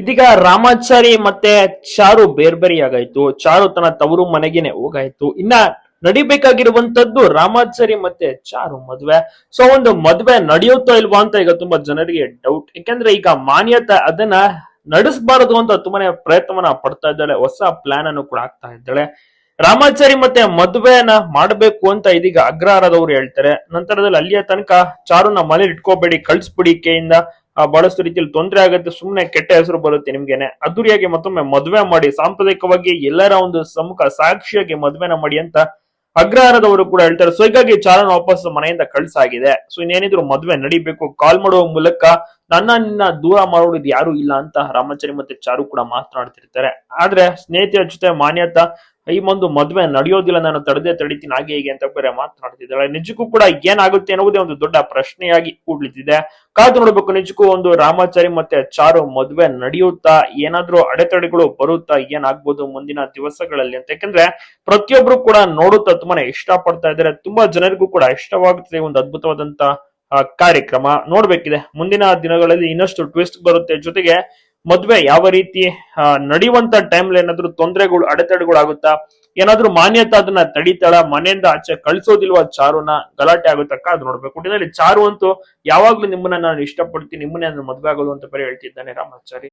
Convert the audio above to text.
ಇದೀಗ ರಾಮಾಚಾರಿ ಮತ್ತೆ ಚಾರು ಬೇರ್ಬೇರಿ ಆಗಾಯ್ತು ಚಾರು ತನ್ನ ತವರು ಮನೆಗೇನೆ ಹೋಗಾಯ್ತು. ಇನ್ನ ನಡಿಬೇಕಾಗಿರುವಂತದ್ದು ರಾಮಾಚಾರಿ ಮತ್ತೆ ಚಾರು ಮದ್ವೆ. ಸೊ ಒಂದು ಮದ್ವೆ ನಡೆಯುತ್ತೋ ಇಲ್ವಾ ಅಂತ ಈಗ ತುಂಬಾ ಜನರಿಗೆ ಡೌಟ್ ಯಾಕಂದ್ರೆ ಈಗ ಮಾನ್ಯತೆ ಅದನ್ನ ನಡೆಸಬಾರದು ಅಂತ ತುಂಬಾನೇ ಪ್ರಯತ್ನವನ್ನ ಪಡ್ತಾ ಇದ್ದಾಳೆ. ಹೊಸ ಪ್ಲಾನ್ ಅನ್ನು ಕೂಡ ಆಗ್ತಾ ಇದ್ದಾಳೆ. ರಾಮಾಚಾರಿ ಮತ್ತೆ ಮದ್ವೆನ ಮಾಡಬೇಕು ಅಂತ ಇದೀಗ ಅಗ್ರಹಾರದವ್ರು ಹೇಳ್ತಾರೆ. ನಂತರದಲ್ಲಿ ಅಲ್ಲಿಯ ತನಕ ಚಾರುನ ಮನೇಲಿ ಇಟ್ಕೋಬೇಡಿ ಕಳ್ಸ್ಬಿಡಿ ಕೆಯಿಂದ ಆ, ಬಹಳಷ್ಟು ರೀತಿಯಲ್ಲಿ ತೊಂದರೆ ಆಗುತ್ತೆ ಸುಮ್ಮನೆ ಕೆಟ್ಟ ಹೆಸರು ಬರುತ್ತೆ ನಿಮ್ಗೆನೆ. ಅದ್ದೂರಿಯಾಗಿ ಮತ್ತೊಮ್ಮೆ ಮದುವೆ ಮಾಡಿ, ಸಾಂಪ್ರದಾಯಿಕವಾಗಿ ಎಲ್ಲರ ಒಂದು ಸಮ್ಮುಖ ಸಾಕ್ಷಿಯಾಗಿ ಮದುವೆನ ಮಾಡಿ ಅಂತ ಅಗ್ರಹಾರದವರು ಕೂಡ ಹೇಳ್ತಾರೆ. ಸೊ ಹೀಗಾಗಿ ಚಾರಣ ವಾಪಸ್ ಮನೆಯಿಂದ ಕಳ್ಸಾಗಿದೆ. ಸೊ ಇನ್ನೇನಿದ್ರು ಮದ್ವೆ ನಡಿಬೇಕು. ಕಾಲ್ ಮಾಡುವ ಮೂಲಕ ನನ್ನ ನಿನ್ನ ದೂರ ಮಾಡೋದು ಯಾರು ಇಲ್ಲ ಅಂತ ರಾಮಾಚಾರಿ ಮತ್ತೆ ಚಾರು ಕೂಡ ಮಾತನಾಡ್ತಿರ್ತಾರೆ. ಆದ್ರೆ, ಸ್ನೇಹಿತರ ಜೊತೆ ಮಾನ್ಯತಾ ಈ ಒಂದು ಮದುವೆ ನಡೆಯೋದಿಲ್ಲ ನಾನು ತಡೆದೇ ತಡಿತೀನಿ, ಹಾಗೆ ಹೀಗೆ ಅಂತ ಬೇರೆ ಮಾತನಾಡ್ತಿದ್ದಾಳೆ ನಿಜಕ್ಕೂ ಕೂಡ ಏನಾಗುತ್ತೆ ಅನ್ನೋದೇ ಒಂದು ದೊಡ್ಡ ಪ್ರಶ್ನೆಯಾಗಿ ಕೂಡ್ಲಿತಿದೆ ಕಾದು ನೋಡ್ಬೇಕು, ನಿಜಕ್ಕೂ ಒಂದು ರಾಮಾಚಾರಿ ಮತ್ತೆ ಚಾರು ಮದುವೆ ನಡೆಯುತ್ತಾ, ಏನಾದ್ರೂ ಅಡೆತಡೆಗಳು ಬರುತ್ತಾ, ಏನಾಗ್ಬೋದು ಮುಂದಿನ ದಿವಸಗಳಲ್ಲಿ ಅಂತ. ಯಾಕಂದ್ರೆ ಪ್ರತಿಯೊಬ್ರು ಕೂಡ ನೋಡುತ್ತಾ ತುಂಬಾನೇ ಇಷ್ಟ ಪಡ್ತಾ ಇದ್ದಾರೆ. ತುಂಬಾ ಜನರಿಗೂ ಕೂಡ ಇಷ್ಟವಾಗುತ್ತದೆ ಒಂದು ಅದ್ಭುತವಾದಂತ ಕಾರ್ಯಕ್ರಮ. ನೋಡ್ಬೇಕಿದೆ, ಮುಂದಿನ ದಿನಗಳಲ್ಲಿ ಇನ್ನಷ್ಟು ಟ್ವಿಸ್ಟ್ ಬರುತ್ತೆ. ಜೊತೆಗೆ ಮದ್ವೆ ಯಾವ ರೀತಿ ನಡೆಯುವಂತ ಟೈಮ್ ಏನಾದ್ರೂ ತೊಂದರೆಗಳು ಅಡೆತಡೆಗಳು ಆಗುತ್ತಾ ಏನಾದ್ರೂ ಮಾನ್ಯತೆ ಅದನ್ನ ತಡಿತಾಳ, ಮನೆಯಿಂದ ಆಚೆ ಕಳಿಸೋದಿಲ್ವಾ ಚಾರುನ, ಗಲಾಟೆ ಆಗುತ್ತಕ್ಕ ಅದು ನೋಡ್ಬೇಕು. ಒಟ್ಟಿನಲ್ಲಿ ಚಾರು ಅಂತೂ ಯಾವಾಗ್ಲೂ ನಿಮ್ಮನ್ನ ನಾನು ಇಷ್ಟಪಡ್ತೀನಿ, ನಿಮ್ಮನ್ನೇ ನಾನು ಮದ್ವೆ ಆಗೋದು ಅಂತ ಬರೀ ಹೇಳ್ತಿದ್ದಾನೆ ರಾಮಾಚಾರಿ.